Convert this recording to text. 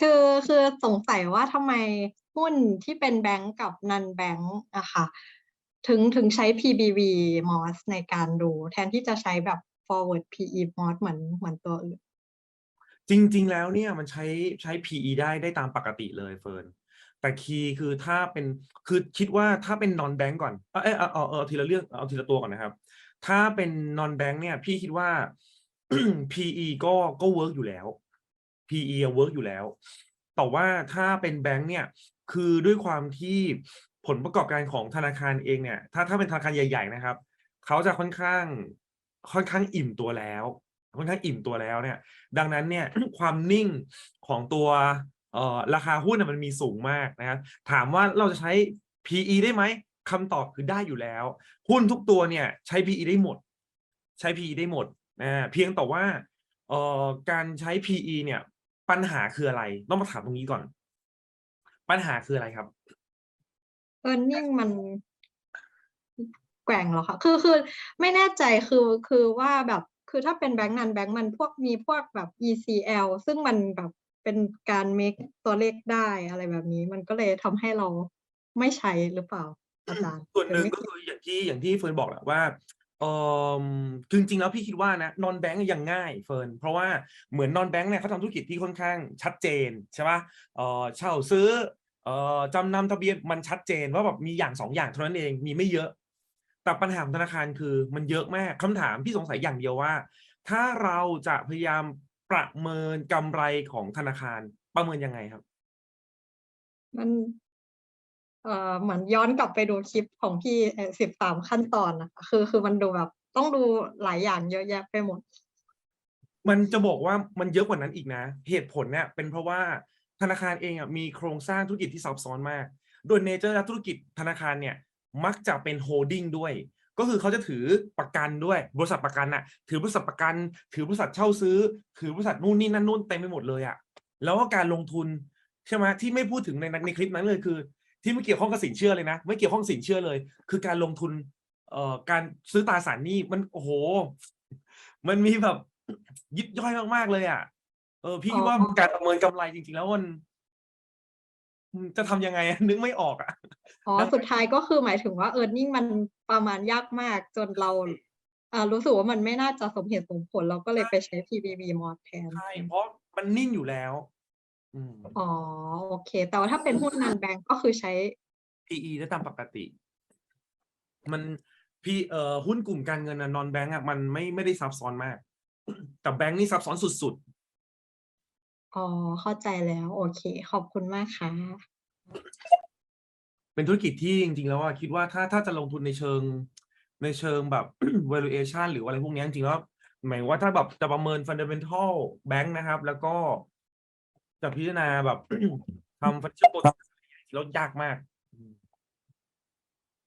คือคือสงสัยว่าทำไมหุ้นที่เป็นแบงก์กับนันแบงก์อะค่ะถึงถึงใช้ PBV MOS ในการดู แทนที่จะใช้แบบ forward PE MOS เหมือนเหมือนตัวอื่น จริง ๆ แล้วเนี่ยมันใช้ใช้ PE ได้ได้ตามปกติเลยเฟิร์นแต่คีย์คือถ้าเป็นคือคิดว่าถ้าเป็น non bank ก่อนเอยเอยเอาเอาเอาทีละเรื่องเอาทีละตัวก่อนนะครับ ถ้าเป็น non bank เนี่ย พี่คิดว่า PE ก็ก็เวิร์กอยู่แล้ว PE เวิร์กอยู่แล้ว แต่ว่าถ้าเป็นแบงค์เนี่ยคือด้วยความที่ผลประกอบการของธนาคารเองเนี่ย ถ้าถ้าเป็นธนาคารใหญ่ ๆ นะครับเขาจะค่อนข้างค่อนข้างอิ่มตัวแล้วค่อนข้างอิ่มตัวแล้วเนี่ย ดังนั้นเนี่ยความนิ่งของตัวเอ่อราคาหุ้นน่ะมันมีสูงมากนะครับถามว่าเราจะใช้ PE ได้ไหมคำตอบคือได้อยู่แล้ว หุ้นทุกตัวเนี่ยใช้ PE ได้หมด ใช้ PE ได้หมดอ่เพียงแต่ว่าเอ่อการใช้ PE เนี่ย ปัญหาคืออะไร ต้องมาถามตรงนี้ก่อน ปัญหาคืออะไรครับ earning มันแกว่งเหรอคะคือคือไม่แน่ใจคือคือว่าแบบคือถ้าเป็นแบงก์นันแบงก์มันพวกมีพวกแบบ ECL ซึ่งมันแบบเป็นการ make ตัวเลขได้อะไรแบบนี้ มันก็เลยทำให้เราไม่ใช้หรือเปล่าอาจารย์ส่วนหนึ่งไม่ก็คืออย่างที่อย่างที่เฟิร์นบอกแหละว่า เออจริงๆแล้วพี่คิดว่านะนอนแบงก์ยังง่ายเฟิร์นเพราะว่าเหมือนนอนแบงก์เนี่ยเขาทำธุรกิจที่ค่อนข้างชัดเจนใช่ปะเออเช่าซื้อเออจำนำทะเบียนมันชัดเจนว่าแบบมีอย่างสองอย่างเท่านั้นเองมีไม่เยอะ แต่ปัญหาของธนาคารคือมันเยอะมากคำถามพี่สงสัยอย่างเดียวว่า ถ้าเราจะพยายามประเมินกำไรของธนาคารประเมินยังไงครับ มัน เอ่อเหมือนย้อนกลับไปดูคลิปของพี่สิบสามขั้นตอนนะคะคือคือมันดูแบบต้องดูหลายอย่างเยอะแยะไปหมด มันจะบอกว่ามันเยอะกว่านั้นอีกนะ เหตุผลเนี่ยเป็นเพราะว่าธนาคารเองอะมีโครงสร้างธุรกิจที่ซับซ้อนมาก โดยเนเจอร์ธุรกิจธนาคารเนี่ยมักจะเป็นโฮลดิ้งด้วย ก็คือเขาจะถือประกันด้วย บริษัทประกันน่ะ ถือบริษัทประกัน ถือบริษัทเช่าซื้อ ถือบริษัทนู่นนี่นั่นนู่นเต็มไปหมดเลยอะ แล้วก็การลงทุนใช่ไหมที่ไม่พูดถึงในในคลิปนั้นเลยคือ ที่ไม่เกี่ยวข้องกับสินเชื่อเลยนะ ไม่เกี่ยวข้องกับสินเชื่อเลย คือการลงทุนเอ่อการซื้อตราสารหนี้มันโอ้โห มันมีแบบยิบย่อยมากๆเลยอะเออพี่คิดว่าอ๋อการประเมินกำไรจริงๆ แล้วมันอืมจะทำยังไงอะนึกไม่ออกอะอ๋อแล้วสุดท้ายก็คือหมายถึงว่า earning มันประมาณยากมากจนเราอ่ารู้สึกว่ามันไม่น่าจะสมเหตุสมผลเราก็เลยไปใช้ PBV mod แทนใช่เพราะมันนิ่งอยู่แล้ว อืม อ๋อ โอเค แต่ว่าถ้าเป็นหุ้นนันแบงก็คือใช้ PE ได้ตามปกติ มันพี่เอ่อหุ้นกลุ่มการเงินนอนแบงก์อะมันไม่ไม่ได้ซับซ้อนมาก แต่แบงก์นี่ซับซ้อนสุดอ๋อ เข้าใจแล้ว โอเค ขอบคุณมากค่ะ ๆ เป็นธุรกิจที่จริงๆแล้วอะคิดว่าถ้าถ้าจะลงทุนในเชิงในเชิงแบบ valuation หรืออะไรพวกเนี้ยจริงๆแล้วหมายว่าถ้าแบบจะประเมิน fundamental bank นะครับ แล้วก็ จะพิจารณาแบบทำ financial product แล้วยากมาก